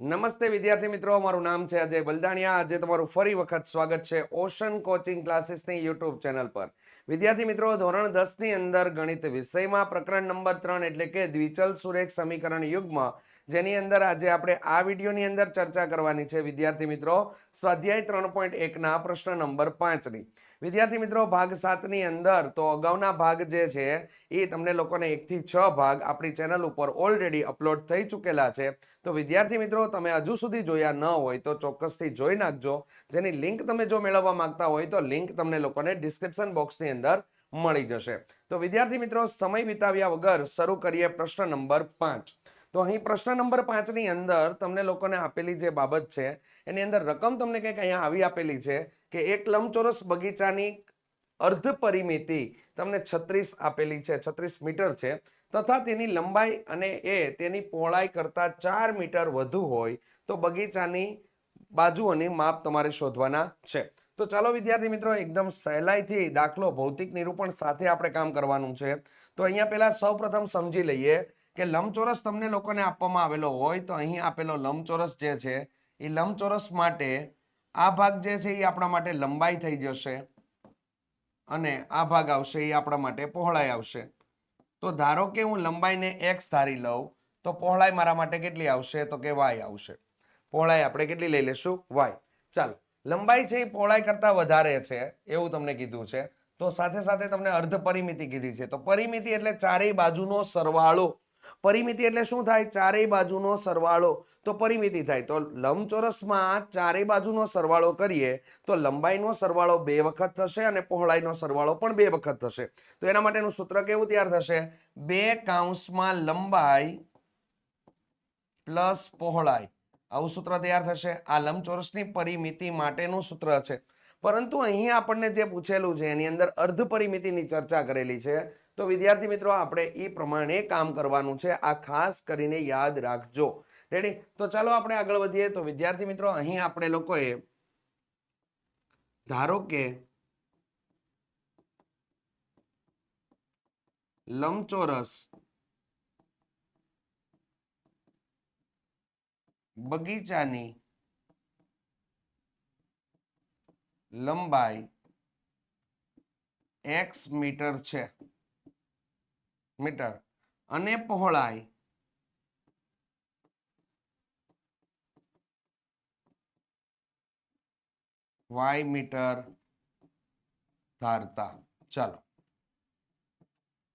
નમસ્તે વિદ્યાર્થી મિત્રો મારું નામ છે અજય બલદાણિયા. આજે તમારું ફરી વખત સ્વાગત છે ઓશન કોચિંગ ક્લાસીસની યુટ્યુબ ચેનલ પર. વિદ્યાર્થી મિત્રો, ધોરણ દસની અંદર ગણિત વિષયમાં પ્રકરણ નંબર ત્રણ એટલે કે દ્વિચલ સુરેખ સમીકરણ યુગમાં, જેની અંદર આજે આપણે આ વિડીયોની અંદર ચર્ચા કરવાની છે. વિદ્યાર્થી મિત્રો, સ્વાધ્યાય ત્રણ પોઈન્ટ એકના પ્રશ્ન નંબર પાંચની. વિદ્યાર્થી મિત્રો, ભાગ સાતની અંદર તો અગાઉના ભાગ જે છે, એ તમને લોકોને એકથી છ ભાગ આપણી ચેનલ ઉપર ઓલરેડી અપલોડ થઈ ચૂકેલા છે. તો વિદ્યાર્થી મિત્રો, તમે હજુ સુધી જોયા ન હોય તો ચોક્કસથી જોઈ નાખજો. જેની લિંક તમે જો મેળવવા માંગતા હોય તો લિંક તમને લોકોને ડિસ્ક્રિપ્શન બોક્સની અંદર મળી જશે. તો વિદ્યાર્થી મિત્રો, સમય વિતાવ્યા વગર શરૂ કરીએ પ્રશ્ન નંબર પાંચ. તો અહીં પ્રશ્ન નંબર પાંચની અંદર તમને લોકોને આપેલી જે બાબત છે, એની અંદર રકમ તમને કંઈક અહીંયા આવી આપેલી છે. કે એક લંબચોરસ બગીચાની અર્ધ પરિમિતિ તમને છત્રીસ આપેલી છે, છત્રીસ મીટર છે. તથા તેની લંબાઈ અને એ તેની પહોળાઈ કરતા ચાર મીટર વધુ હોય તો બગીચાની બાજુઓની માપ તમારે શોધવાના છે. તો ચાલો વિદ્યાર્થી મિત્રો, એકદમ સહેલાઈથી દાખલો ભૌતિક નિરૂપણ સાથે આપણે કામ કરવાનું છે. તો અહીંયા પહેલા સૌપ્રથમ સમજી લઈએ કે લંબચોરસ તમને લોકોને આપવામાં આવેલો હોય તો અહીં આપેલો લંબચોરસ જે છે, એ લંબચોરસ માટે આ ભાગ જે છે એ આપણા માટે લંબાઈ થઈ જશે અને આ ભાગ આવશે એ આપણા માટે પહોળાઈ આવશે. તો ધારો કે હું લંબાઈને એક્સ ધારી લઉં, તો પહોળાઈ મારા માટે કેટલી આવશે? તો કે વાય આવશે. પહોળાઈ આપણે કેટલી લઈ લેશું? વાય ચાલો, લંબાઈ છે એ પહોળાઈ કરતાં વધારે છે, એવું તમને કીધું છે. તો સાથે સાથે તમને અર્ધ પરિમિતિ કીધી છે. તો પરિમિતિ એટલે ચારેય બાજુનો સરવાળો. પરિમિતિ એટલે શું થાય? ચારેય બાજુનો સરવાળો. તો પરિમિતિ થાય. તો લંબચોરસમાં ચારેય બાજુનો સરવાળો કરીએ, તો લંબાઈનો સરવાળો બે વખત થશે અને પહોળાઈનો સરવાળો પણ બે વખત થશે. તો એના માટેનું સૂત્ર કેવું તૈયાર થશે? બે કાઉન્સમાં લંબાઈ પ્લસ પહોળાઈ. આવું સૂત્ર તૈયાર થશે. આ લંબચોરસની પરિમિતિ માટેનું સૂત્ર છે. પરંતુ અહીં આપણને જે પૂછેલું છે, એની અંદર અર્ધ પરિમિતિની ચર્ચા કરેલી છે. તો વિદ્યાર્થી મિત્રો, આપણે એ પ્રમાણે કામ કરવાનું છે. આ ખાસ કરીને યાદ રાખજો. રેડી તો ચાલો આપણે આગળ વધીએ. તો વિદ્યાર્થી મિત્રો, અહીં આપણે લોકોએ ધારો કે લંબચોરસ બગીચાની લંબાઈ એક્સ મીટર છે. મીટર. અને પહોળાઈ વાય મીટર ધારતા. ચાલો.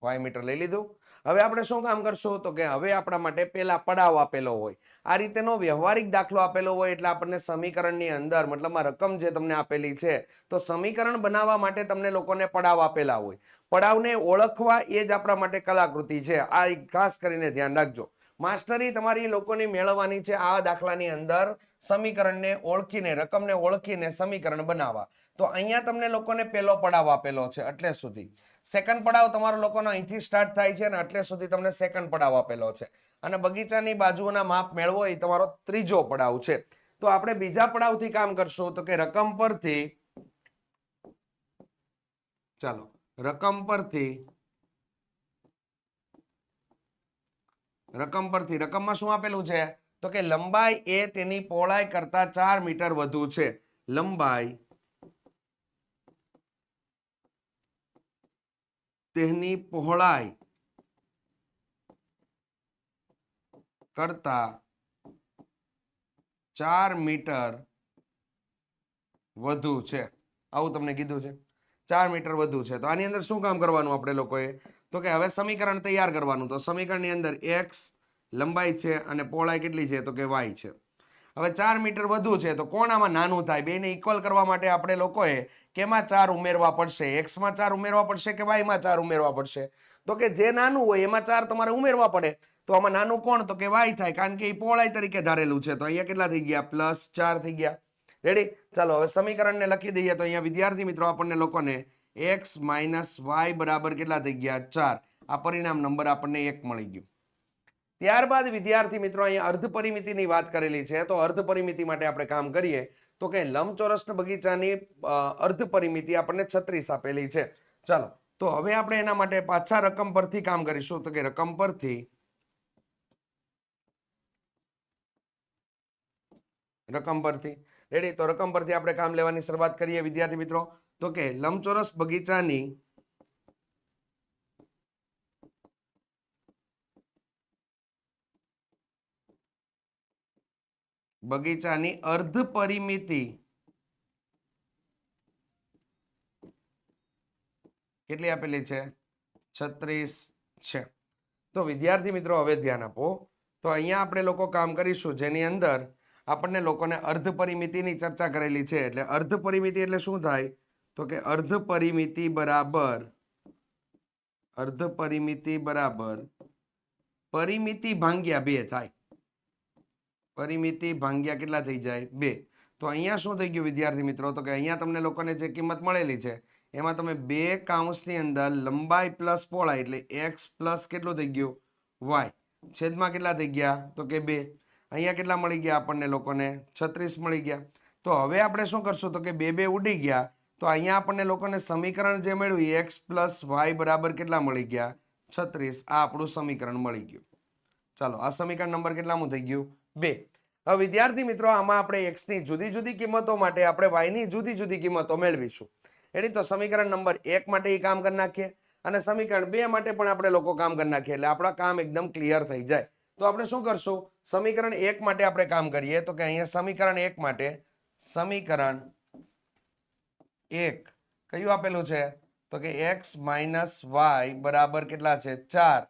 વાય મીટર લઈ લીધું. હવે આપણે શું કામ કરશું? તો કે હવે આપણા માટે પેલા પડાવ આપેલો હોય. આ રીતેનો વ્યવહારિક દાખલો આપેલો હોય એટલે આપણને સમીકરણની અંદર મતલબમાં રકમ જે તમને આપેલી છે, તો સમીકરણ બનાવવા માટે તમને લોકોને પડાવ આપેલા હોય. પડાવને ઓળખવા એ જ આપણા માટે કલાકૃતિ છે. આ ખાસ કરીને ધ્યાન રાખજો. માસ્ટરી તમારી લોકોની મેળવવાની છે આ દાખલાની અંદર સમીકરણને ઓળખીને, રકમને ઓળખીને સમીકરણ બનાવવા. તો અહીંયા તમને લોકોને પહેલો પડાવ આપેલો છે, એટલે સુધી. સેકન્ડ પડાવ તમારો લોકોનો અહીંથી સ્ટાર્ટ થાય છે ને એટલે સુધી તમને સેકન્ડ પડાવ આપેલો છે. અને બગીચાની બાજુઓના માપ મેળવો એ તમારો ત્રીજો પડાવ છે. તો આપણે બીજા પડાવથી કામ કરશું તો કે રકમ પરથી, ચાલો, રકમ પરથી રકમ પરથી. રકમમાં શું આપેલું છે? તો કે લંબાઈ એ તેની પહોળાઈ કરતા ચાર મીટર વધુ છે. લંબાઈ તેની પહોળાઈ કરતા ચાર મીટર વધુ છે. આવું તમને કીધું છે. ચાર મીટર વધુ છે. તો આની અંદર શું કામ કરવાનું આપણે લોકોએ? તો કે હવે સમીકરણ તૈયાર કરવાનું. તો સમીકરણની અંદર એક્સ લંબાઈ છે અને પહોળાઈ કેટલી છે? તો કે વાય છે. હવે ચાર મીટર વધુ છે, તો કોણ આમાં નાનું થાય? બેને ઇક્વલ કરવા માટે આપણે લોકોએ કેમાં ચાર ઉમેરવા પડશે? એક્સમાં ચાર ઉમેરવા પડશે કે વાયમાં ચાર ઉમેરવા પડશે? તો કે જે નાનું હોય એમાં ચાર તમારે ઉમેરવા પડે. તો આમાં નાનું કોણ? તો કે વાય થાય. કારણ કે એ પહોળાઈ તરીકે ધારેલું છે. તો અહીંયા કેટલા થઈ ગયા? પ્લસ ચાર થઈ ગયા. રેડી ચાલો, હવે સમીકરણને લખી દઈએ તો અહીંયા વિદ્યાર્થી મિત્રો આપણને લોકોને એક્સ માઇનસ વાય બરાબર કેટલા થઈ ગયા? ચાર. આ પરિણામ નંબર આપણને એક મળી ગયું. ત્યારબાદ વિદ્યાર્થી મિત્રો અહીંયા અર્ધ પરિમિતિની વાત કરેલી છે. તો અર્ધ પરિમિતિ માટે આપણે કામ કરીએ તો કે લંબચોરસ બગીચાની અર્ધ પરિમિતિ આપણને છત્રીસ આપેલી છે. ચાલો, તો હવે આપણે એના માટે પાછા રકમ પરથી કામ કરીશું. તો કે રકમ પરથી રકમ પરથી. રેડી તો રકમ પરથી આપણે કામ લેવાની શરૂઆત કરીએ વિદ્યાર્થી મિત્રો. તો કે લંબચોરસ બગીચાની બગીચાની અર્ધ પરિમિતિ કેટલી આપેલી છે? છત્રીસ છે. તો વિદ્યાર્થી મિત્રો, હવે ધ્યાન આપો. તો અહીંયા આપણે લોકો કામ કરીશું, જેની અંદર આપણને લોકોને અર્ધ પરિમિતિની ચર્ચા કરેલી છે. એટલે અર્ધ પરિમિતિ એટલે શું થાય? તો કે અર્ધ પરિમિતિ બરાબર, અર્ધ પરિમિતિ બરાબર, પરિમિતિ ભાંગ્યા બે થાય. પરિમિતિ ભાંગ્યા કેટલા થઈ જાય? બે. તો અહીંયા શું થઈ ગયું વિદ્યાર્થી મિત્રો? તો કે અહીંયા તમને લોકોને જે કિંમત મળેલી છે, એમાં તમે બે કાઉન્સની અંદર લંબાઈ પ્લસ પહોળાઈ એટલે એક્સ પ્લસ કેટલું થઈ ગયું? વાય. છેદમાં કેટલા થઈ ગયા? તો કે બે. અહીંયા કેટલા મળી ગયા આપણને લોકોને? છત્રીસ મળી ગયા. તો હવે આપણે શું કરશું? તો કે બે બે ઉડી ગયા. તો અહીંયા આપણને લોકોને સમીકરણ જે મળ્યું એક્સ પ્લસ વાય બરાબર કેટલા મળી ગયા? છત્રીસ. આ આપણું સમીકરણ મળી ગયું. ચાલો, આ સમીકરણ નંબર કેટલામું થઈ ગયું? બે. હવે વિદ્યાર્થી મિત્રો, આમાં આપણે એક્સની જુદી જુદી કિંમતો માટે આપણે વાયની જુદી જુદી કિંમતો મેળવીશું. એની તો સમીકરણ નંબર એક માટે એ કામ કરી નાખીએ અને સમીકરણ બે માટે પણ આપણે લોકો કામ કરી નાખીએ એટલે આપણા કામ એકદમ ક્લિયર થઈ જાય. તો આપણે શું કરશું? સમીકરણ એક માટે આપણે કામ કરીએ તો કે અહીંયા સમીકરણ એક માટે સમીકરણ એક. કયું આપેલું છે? તો કે એક્સ માઇનસ વાય બરાબર કેટલા છે? ચાર.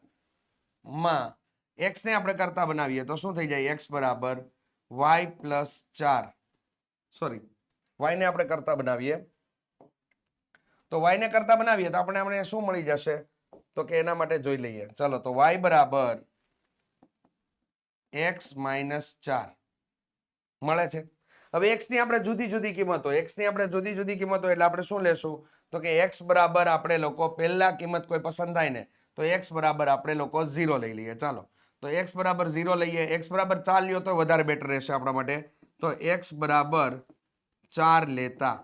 માં. એક્સને આપણે કરતા બનાવીએ તો શું થઈ જાય? એક્સ બરાબર વાય પ્લસ ચાર. સોરી વાયને આપણે કરતા બનાવીએ. તો વાયને કરતા બનાવીએ તો આપણે આપણે શું મળી જશે? તો કે એના માટે જોઈ લઈએ. ચલો, તો વાય બરાબર એક્સ માઇનસ ચાર. મળે છે? હવે એક્સની આપણે જુદી જુદી કિંમતો એક્સની આપણે જુદી જુદી કિંમતો એટલે આપણે શું લેશું? તો કે એક્સ બરાબર આપણે લોકો પહેલા કિંમત કોઈ પસંદ થાય ને, તો એક્સ બરાબર આપણે લોકો ઝીરો લઈ લઈએ. ચાલો. તો એક્સ બરાબર ઝીરો લઈએ. એક્સ બરાબર ચાર લ્યો તો વધારે બેટર રહેશે આપણા માટે. તો એક્સ બરાબર ચાર લેતા.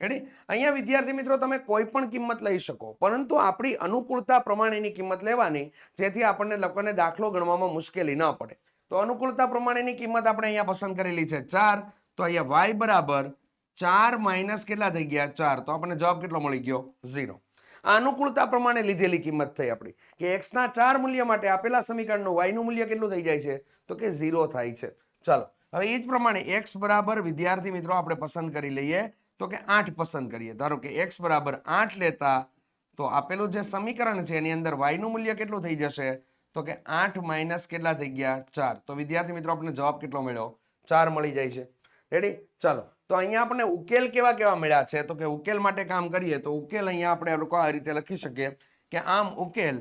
એની અહીંયા વિદ્યાર્થી મિત્રો તમે કોઈ પણ કિંમત લઈ શકો, પરંતુ આપણી અનુકૂળતા પ્રમાણેની કિંમત લેવાની, જેથી આપણને લોકોને દાખલો ગણવામાં મુશ્કેલી ન પડે. તો અનુકૂળતા પ્રમાણેની કિંમત આપણે અહીંયા પસંદ કરેલી છે ચાર. તો અહીંયા વાય બરાબર ચાર માઇનસ કેટલા થઈ ગયા? ચાર. તો આપણને જવાબ કેટલો મળી ગયો? ઝીરો. અનુકૂળતા પ્રમાણે લીધેલી કિંમત થઈ આપણી. કે એક્સના ચાર મૂલ્ય માટે આપેલા સમીકરણનું વાયનું મૂલ્ય કેટલું થઈ જાય છે? તો કે ઝીરો થાય છે. ચાલો, હવે એ જ પ્રમાણે એક્સ બરાબર, વિદ્યાર્થી મિત્રો, આપણે પસંદ કરી લઈએ. તો કે આઠ પસંદ કરીએ. ધારો કે એક્સ બરાબર આઠ લેતા તો આપેલું જે સમીકરણ છે, એની અંદર વાયનું મૂલ્ય કેટલું થઈ જશે? તો કે આઠ માઇનસ કેટલા થઈ ગયા? ચાર. તો વિદ્યાર્થી મિત્રો આપણને જવાબ કેટલો મળ્યો? ચાર મળી જાય છે. રેડી ચાલો. તો અહીંયા આપણે ઉકેલ કેવા કેવા મળ્યા છે? તો કે ઉકેલ માટે કામ કરીએ તો ઉકેલ અહીંયા આપણે લોકો આ રીતે લખી શકીએ કે આમ ઉકેલ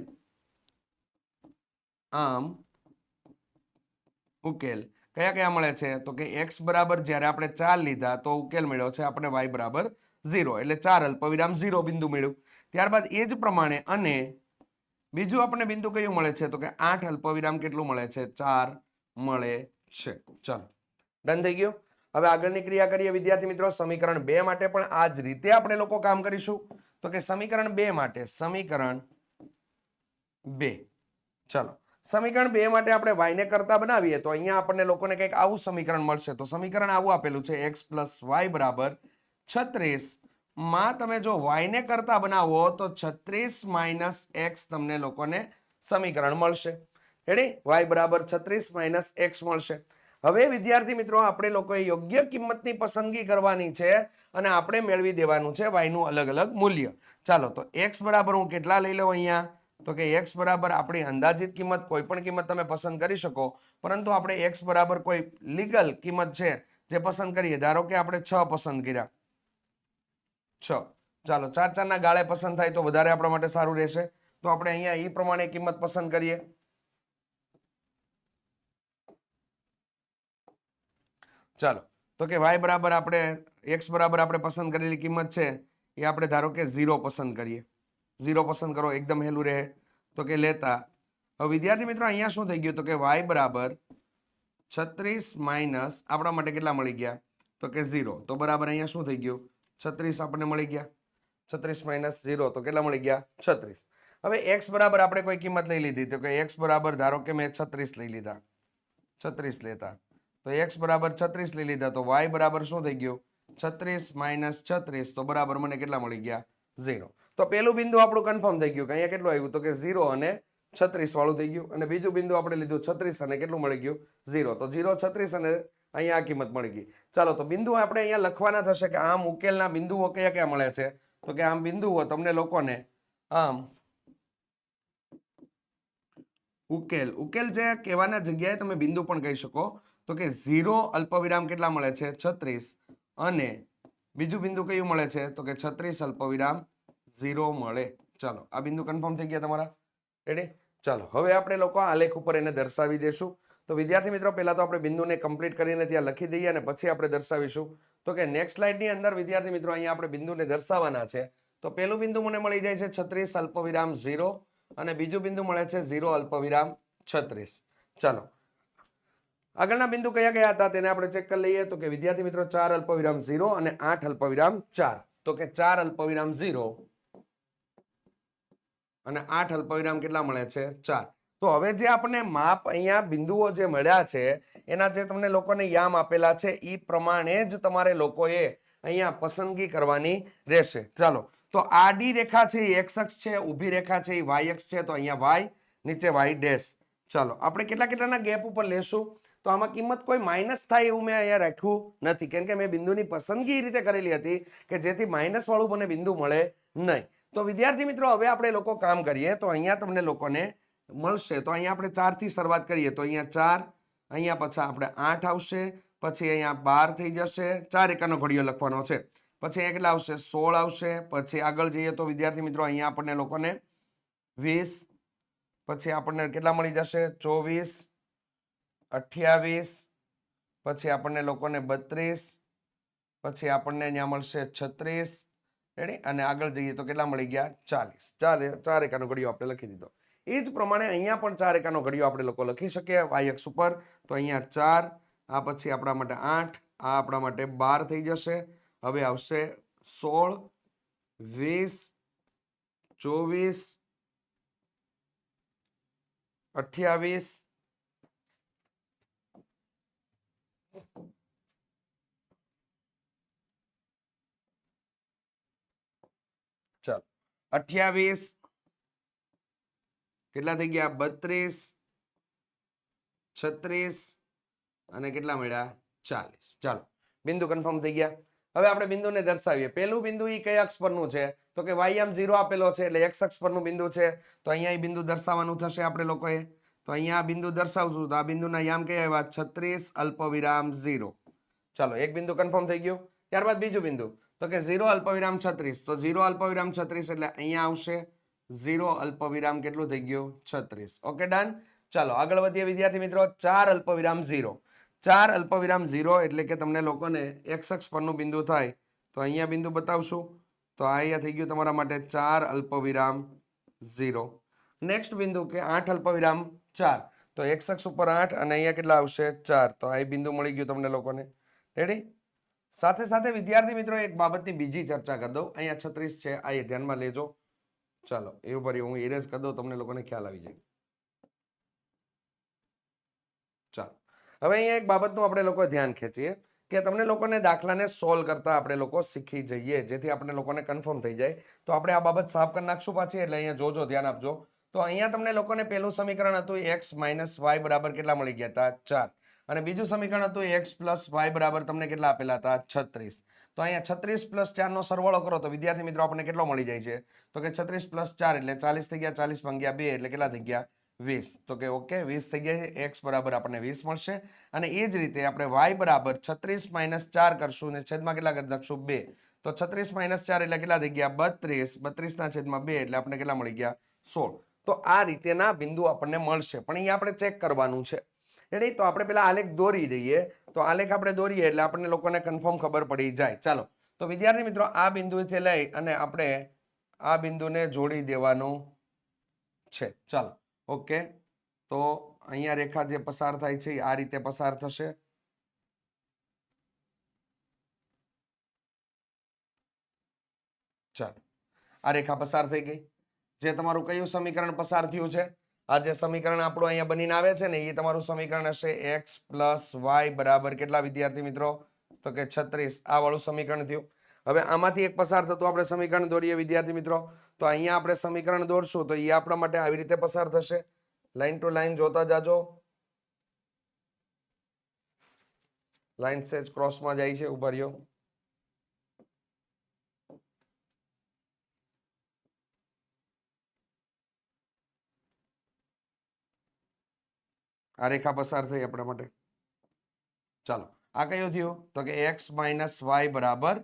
આમ ઉકેલ કયા કયા મળે છે? તો કે એક્સ બરાબર જ્યારે આપણે ચાર લીધા તો ઉકેલ મળ્યો છે આપણે વાય બરાબર ઝીરો એટલે ચાર અલ્પવિરામ ઝીરો બિંદુ મળ્યું. ત્યારબાદ એ જ પ્રમાણે અને બીજું આપણને બિંદુ કયું મળે છે? તો કે આઠ અલ્પવિરામ કેટલું મળે છે? ચાર મળે છે. ચાલો ડન થઈ ગયું. હવે આગળની ક્રિયા કરીએ. વિદ્યાર્થી મિત્રો, સમીકરણ બે માટે પણ આ જ રીતે આપણે લોકો કામ કરીશું. તો કે સમીકરણ બે માટે, સમીકરણ બે. ચલો, સમીકરણ બે માટે આપણે વાયને કરતા બનાવીએ તો અહીંયા આપણને લોકોને કંઈક આવું સમીકરણ મળશે. તો સમીકરણ આવું આપેલું છે. એક્સ પ્લસ વાય બરાબર છત્રીસ માં તમે જો વાયને કરતા બનાવો તો છત્રીસ માઇનસ એક્સ તમને લોકોને સમીકરણ મળશે. રેડી વાય બરાબર છત્રીસ માઇનસ એક્સ મળશે. હવે વિદ્યાર્થી મિત્રો, આપણે લોકોએ યોગ્ય કિંમતની પસંદગી કરવાની છે અને આપણે મેળવી દેવાનું છે વાયનું અલગ અલગ મૂલ્ય. ચાલો, તો એક્સ બરાબર હું કેટલા લઈ લઉં અહીંયા? તો કે એક્સ બરાબર આપણી અંદાજિત કિંમત, કોઈ પણ કિંમત તમે પસંદ કરી શકો. પરંતુ આપણે એક્સ બરાબર કોઈ લીગલ કિંમત છે જે પસંદ કરીએ, ધારો કે આપણે છ પસંદ કર્યા. છ. ચાલો, ચાર ચારના ગાળે પસંદ થાય તો વધારે આપણા માટે સારું રહેશે. તો આપણે અહીંયા એ પ્રમાણે કિંમત પસંદ કરીએ. ચાલો, તો કે વાય બરાબર આપણે, એક્સ બરાબર આપણે પસંદ કરેલી કિંમત છે, એ આપણે ધારો કે ઝીરો પસંદ કરીએ. ઝીરો પસંદ કરો, એકદમ હેલું રહે. તો કે લેતા, હવે વિદ્યાર્થી મિત્રો, અહીંયા શું થઈ ગયું? તો કે વાય બરાબર છત્રીસ માઇનસ આપણા માટે કેટલા મળી ગયા? તો કે ઝીરો. તો બરાબર અહીંયા શું થઈ ગયું? છત્રીસ આપણને મળી ગયા. છત્રીસ માઇનસ ઝીરો, તો કેટલા મળી ગયા? છત્રીસ. હવે એક્સ બરાબર આપણે કોઈ કિંમત લઈ લીધી તો કે એક્સ બરાબર ધારો કે મેં છત્રીસ લઈ લીધા. છત્રીસ લેતા. તો એક્સ બરાબર છત્રીસ લઈ લીધા, તો વાય બરાબર શું થઈ ગયું? છત્રીસ માઇનસ છત્રીસ, તો બરાબર મને કેટલા મળી ગયા? ઝીરો. તો પહેલું બિંદુ આપણું કન્ફર્મ થઈ ગયું કે અહીંયા કેટલું આવ્યું? તો કે ઝીરો અને છત્રીસ વાળું થઈ ગયું. અને બીજું બિંદુ આપણે લીધું છત્રીસ અને કેટલું મળી ગયું? ઝીરો. તો ઝીરો, છત્રીસ અને અહીંયા આ કિંમત મળી ગઈ. ચાલો, તો બિંદુ આપણે અહીંયા લખવાના થશે કે આમ ઉકેલના બિંદુઓ કયા કયા મળે છે? તો કે આમ બિંદુઓ, તમને લોકોને આમ ઉકેલ. ઉકેલ જે કહેવાના જગ્યાએ તમે બિંદુ પણ કહી શકો. તો કે ઝીરો અલ્પવિરામ કેટલા મળે છે? છત્રીસ. અને બીજું બિંદુ કયું મળે છે? તો કે છત્રીસ અલ્પવિરામ ઝીરો મળે. ચાલો, આ બિંદુ કન્ફર્મ થઈ ગયા તમારા? રેડી ચાલો, હવે આપણે લોકો આલેખ ઉપર એને દર્શાવી દેશું. તો વિદ્યાર્થી મિત્રો, પહેલાં તો આપણે બિંદુને કમ્પ્લીટ કરીને ત્યાં લખી દઈએ અને પછી આપણે દર્શાવીશું. તો કે નેક્સ્ટ સ્લાઇડની અંદર વિદ્યાર્થી મિત્રો, અહીંયા આપણે બિંદુને દર્શાવવાના છે. તો પહેલું બિંદુ મને મળી જાય છે છત્રીસ, અલ્પવિરામ ઝીરો. અને બીજું બિંદુ મળે છે ઝીરો, અલ્પવિરામ છત્રીસ. ચાલો. આગળના બિંદુ કયા કયા હતા તેને આપણે ચેક કરી લઈએ. તો કે વિદ્યાર્થી મિત્રો, ચાર, અલ્પવિરામ ઝીરો અને આઠ, અલ્પવિરામ ચાર. તો કે ચાર, અલ્પવિરામ ઝીરો અને આઠ, અલ્પવિરામ કેટલા મળે છે? ચાર. તો હવે જે આપણને માપ અહીંયા બિંદુઓ જે મળ્યા છે, એના જે તમને લોકોને યામ આપેલા છે એ પ્રમાણે જ તમારે લોકોએ અહીંયા પસંદગી કરવાની રહેશે. ચાલો, તો આડી રેખા છે એ એક્સ છે, ઊભી રેખા છે એ વાય છે, તો અહીંયા વાય, નીચે વાય ડેશ. ચાલો, આપણે કેટલા કેટલાના ગેપ ઉપર લેશું? તો આમાં કિંમત કોઈ માઇનસ થાય એવું મેં અહીંયા રાખ્યું નથી. કેમ કે મેં બિંદુની પસંદગી એ રીતે કરેલી હતી કે જેથી માઇનસ વાળું મને બિંદુ મળે નહીં. તો વિદ્યાર્થી મિત્રો, હવે આપણે લોકો કામ કરીએ. તો અહીંયા તમને લોકોને મળશે, તો અહીંયા આપણે ચારથી શરૂઆત કરીએ. તો અહીંયા ચાર, અહીંયા પછી આપણે આઠ આવશે, પછી અહીંયા બાર થઈ જશે, ચાર એકાનો ઘડિયો લખવાનો છે. પછી અહીંયા કેટલા આવશે? સોળ આવશે. પછી આગળ જઈએ તો વિદ્યાર્થી મિત્રો, અહીંયા આપણને લોકોને વીસ, પછી આપણને કેટલા મળી જશે? ચોવીસ, અઠ્યાવીસ, પછી આપણને લોકોને બત્રીસ, પછી આપણને અહીંયા મળશે છત્રીસ. રેડી અને આગળ જઈએ તો કેટલા મળી ગયા? ચાલીસ. ચાર ચાર એકાનો ઘડિયો આપણે લખી દીધો. એ જ પ્રમાણે અહીંયા પણ ચાર એકાનો ઘડિયો આપણે લોકો લખી શકીએ વાય ઉપર તો અહીંયા ચાર, આ પછી આપણા માટે આઠ, આ આપણા માટે બાર થઈ જશે. હવે આવશે સોળ, વીસ, ચોવીસ, અઠ્યાવીસ, ચાલો, અઠ્યાવીસ કેટલા થઈ ગયા? બત્રીસ, છત્રીસ અને કેટલા મળ્યા? ચાલીસ. ચાલો, બિંદુ કન્ફર્મ થઈ ગયા. હવે આપણે બિંદુને દર્શાવીએ. પહેલું બિંદુ એ કયા અક્ષ પરનું છે? તો કે વાય એમ ઝીરો આપેલો છે એટલે એક્સ અક્ષ પરનું બિંદુ છે. તો અહીંયા બિંદુ દર્શાવવાનું થશે આપણે લોકોએ. તો અહીંયા બિંદુ દર્શાવશું. તો આ બિંદુના યામ કયા આવ્યા? છત્રીસ અલ્પવિરામ ઝીરો ચાલો, એક બિંદુ કન્ફર્મ થઈ ગયું. ત્યારબાદ બીજું બિંદુ. તો કે ઝીરો અલ્પવિરામ છત્રીસ. તો ઝીરો અલ્પવિરામ છત્રીસ એટલે અહીંયા આવશે ઝીરો અલ્પવિરામ કેટલું થઈ ગયું? છત્રીસ. ઓકે ડન ચાલો, આગળ વધીએ વિદ્યાર્થી મિત્રો. ચાર અલ્પવિરામ ઝીરો. ચાર અલ્પવિરામ ઝીરો એટલે કે તમને લોકોને એક્સ અક્ષ પરનું બિંદુ થાય, તો અહીંયા બિંદુ બતાવશું. તો આ અહીંયા થઈ ગયું તમારા માટે ચાર અલ્પવિરામ ઝીરો. નેક્સ્ટ બિંદુ કે આઠ અલ્પવિરામ ચાર. તો એક્સ અક્ષ ઉપર આઠ અને અહીંયા કેટલા આવશે? ચાર. તો આ બિંદુ મળી ગયું તમને લોકોને. રેડી સાથે સાથે વિદ્યાર્થી મિત્રો, એક બાબતની બીજી ચર્ચા કરી દઉં. અહીંયા છત્રીસ છે, આ એ ધ્યાનમાં લેજો. ચાલો એવું ઉપર હું એરેઝ કરી દઉં, તમને લોકોને ખ્યાલ આવી જાય. ચાલો, હવે અહીંયા એક બાબતનું આપણે લોકો ધ્યાન ખેંચીએ કે તમને લોકોને દાખલાને સોલ્વ કરતા આપણે લોકો શીખી જઈએ, જેથી આપણે લોકોને કન્ફર્મ થઈ જાય. તો આપણે આ બાબત સાફ કરી નાખશું પાછી, એટલે અહીંયા જોજો, ધ્યાન આપજો. તો અહીંયા તમને લોકોને પહેલું સમીકરણ હતું એક્સ માઇનસ વાય બરાબર કેટલા મળી ગયા હતા? ચાર. અને બીજું સમીકરણ હતું એક્સ પ્લસ વાય બરાબર તમને કેટલા આપેલા હતા? છત્રીસ. તો અહીંયા છત્રીસ પ્લસ ચારનો સરવાળો કરો તો વિદ્યાર્થી મિત્રો આપણને કેટલો મળી જાય છે? તો કે છત્રીસ પ્લસ ચાર એટલે ચાલીસ થઈ ગયા, ચાલીસ ભાગ્યા બે એટલે કેટલા થઈ ગયા? વીસ. તો કે ઓકે વીસ થઈ ગયા એક્સ બરાબર આપણને વીસ મળશે. અને એ જ રીતે આપણે વાય બરાબર છત્રીસ માઇનસ ચાર કરશું ને છેદમાં કેટલા કરી નાખશું? બે. તો છત્રીસ માઇનસ ચાર એટલે કેટલા થઈ ગયા? બત્રીસ. બત્રીસના છેદમાં બે એટલે આપણને કેટલા મળી ગયા? સોળ. તો આ રીતેના બિંદુ આપણને મળશે. પણ એ આપણે ચેક કરવાનું છે. રેડી તો આપણે પેલા આલેખ દોરી દઈએ. તો આલેખ આપણે દોરીએ એટલે આપણને લોકોને કન્ફર્મ ખબર પડી જાય. ચાલો. તો વિદ્યાર્થી મિત્રો, આ બિંદુથી લઈ અને આપણે આ બિંદુને જોડી દેવાનું છે. ચાલો. ઓકે તો અહીંયા રેખા જે પસાર થાય છે આ રીતે પસાર થશે. ચાલો. આ રેખા પસાર થઈ ગઈ. જે તમારું કયું સમીકરણ પસાર થયું છે? આ જે સમીકરણ આપણું અહીંયા બનીને આવે છે ને, એ તમારું સમીકરણ હશે એક્સ પ્લસ વાય બરાબર કેટલા વિદ્યાર્થી મિત્રો? તો કે છત્રીસ. આ વાળું સમીકરણ થયું. હવે આમાંથી એક પસાર થતું આપણે સમીકરણ દોરીએ વિદ્યાર્થી મિત્રો. તો અહીંયા આપણે સમીકરણ દોરશું, તો એ આપણા માટે આવી રીતે પસાર થશે. લાઈન ટુ લાઈન જોતા જાજો. લાઈન સેજ ક્રોસમાં જાય છે, ઊભા રહ્યો. આ રેખા પસાર થઈ આપણા માટે. ચાલો, આ કયું થયું? તો કે એક્સ માઇનસ વાય બરાબર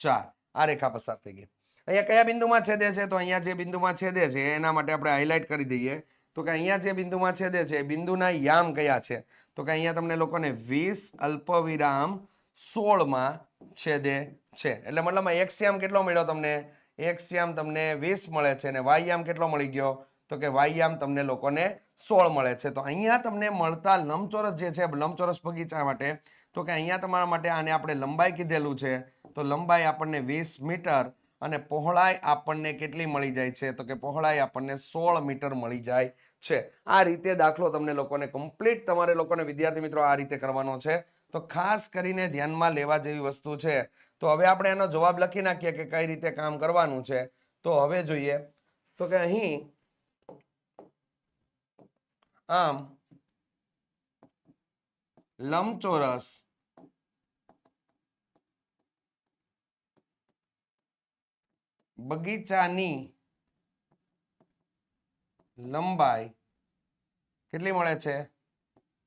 ચાર. આ રેખા પસાર થઈ ગઈ. અહીંયા કયા બિંદુમાં છેદે છે? તો અહીંયા જે બિંદુમાં છેદે છે, એના માટે આપણે હાઇલાઇટ કરી દઈએ. તો કે અહીંયા જે બિંદુમાં છેદે છે બિંદુના યામ કયા છે? તો કે અહીંયા તમને લોકોને વીસ અલ્પવિરામ સોળમાં છેદે છે. એટલે મતલબમાં એક્સ યામ કેટલો મળ્યો તમને? એક્સ યામ તમને વીસ મળે છે અને વાય યામ કેટલો મળી ગયો? તો કે વાયામ તમને લોકોને સોળ મળે છે. તો અહીંયા તમને મળતા લંબચોરસ જે છે, લંબચોરસ બગીચા માટે, તો કે અહીંયા તમારા માટે આને આપણે લંબાઈ કીધેલું છે. તો લંબાઈ આપણને વીસ મીટર અને પહોળાઈ આપણને કેટલી મળી જાય છે? તો કે પહોળાઈ આપણને સોળ મીટર મળી જાય છે. આ રીતે દાખલો તમને લોકોને કમ્પ્લીટ તમારે લોકોને વિદ્યાર્થી મિત્રો આ રીતે કરવાનો છે. તો ખાસ કરીને ધ્યાનમાં લેવા જેવી વસ્તુ છે. તો હવે આપણે એનો જવાબ લખી નાખીએ કે કઈ રીતે કામ કરવાનું છે. તો હવે જોઈએ. તો કે અહીં આમ, લંબચોરસ, બગીચાની લંબાઈ કેટલી મળે છે?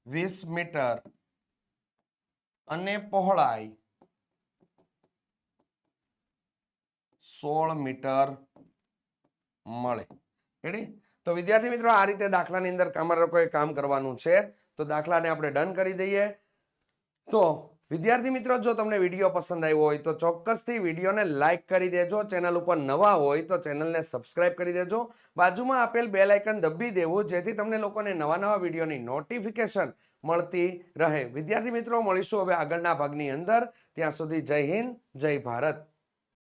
વીસ મીટર અને પહોળાઈ સોળ મીટર મળે. રેડી તો વિદ્યાર્થી મિત્રો, આ રીતે દાખલાની અંદર અમારા લોકોએ કામ કરવાનું છે. તો દાખલાને આપણે ડન કરી દઈએ. તો વિદ્યાર્થી મિત્રો, જો તમને વીડિયો પસંદ આવ્યો હોય, તો ચોક્કસથી વિડીયોને લાઇક કરી દેજો. ચેનલ ઉપર નવા હોય, તો ચેનલને સબસ્ક્રાઇબ કરી દેજો. બાજુમાં આપેલ બેલ આઇકન દબી દેવું, જેથી તમને લોકોને નવા નવા વિડીયોની નોટિફિકેશન મળતી રહે. વિદ્યાર્થી મિત્રો, મળીશું હવે આગળના ભાગની અંદર. ત્યાં સુધી જય હિન્દ, જય ભારત.